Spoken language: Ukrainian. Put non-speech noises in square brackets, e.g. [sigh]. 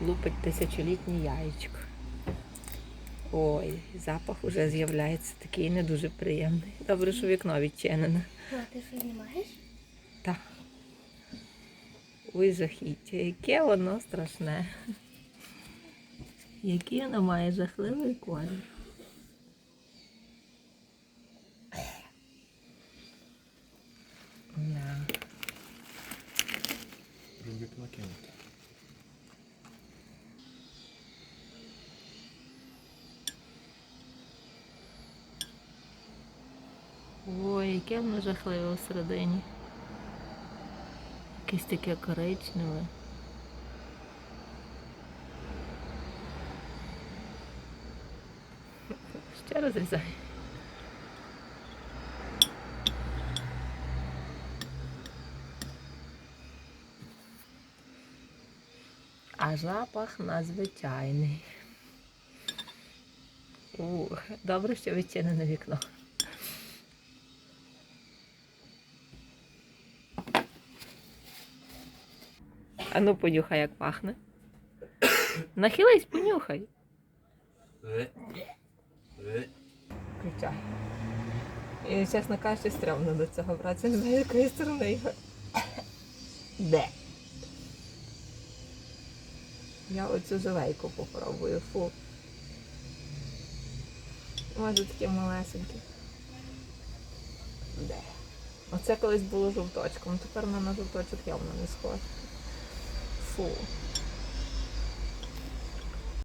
Лупить тисячолітнє яєчко. Ой, запах уже з'являється такий не дуже приємний. Добре, що вікно відчинене. А, ти що знімаєш? Так. Ой, жахіття, яке воно страшне. Який воно має жахливий колір. Щоб вікно кинути. Ой, яке воно жахливе всередині. Якесь таке коричневе. [laughs] Ще розрізай. А запах надзвичайний. Ух, добре, що відчинене вікно. А ну понюхай, як пахне. Нахились, понюхай. Включай. І, чесно кажучи, стрьомно до цього братися. Не знаю, якої сторони його. Де? Я оцю живейку попробую. Фу. Може таке малесеньке. Де? Оце колись було жовточком, тепер воно на жовточок явно не схоже. Фу.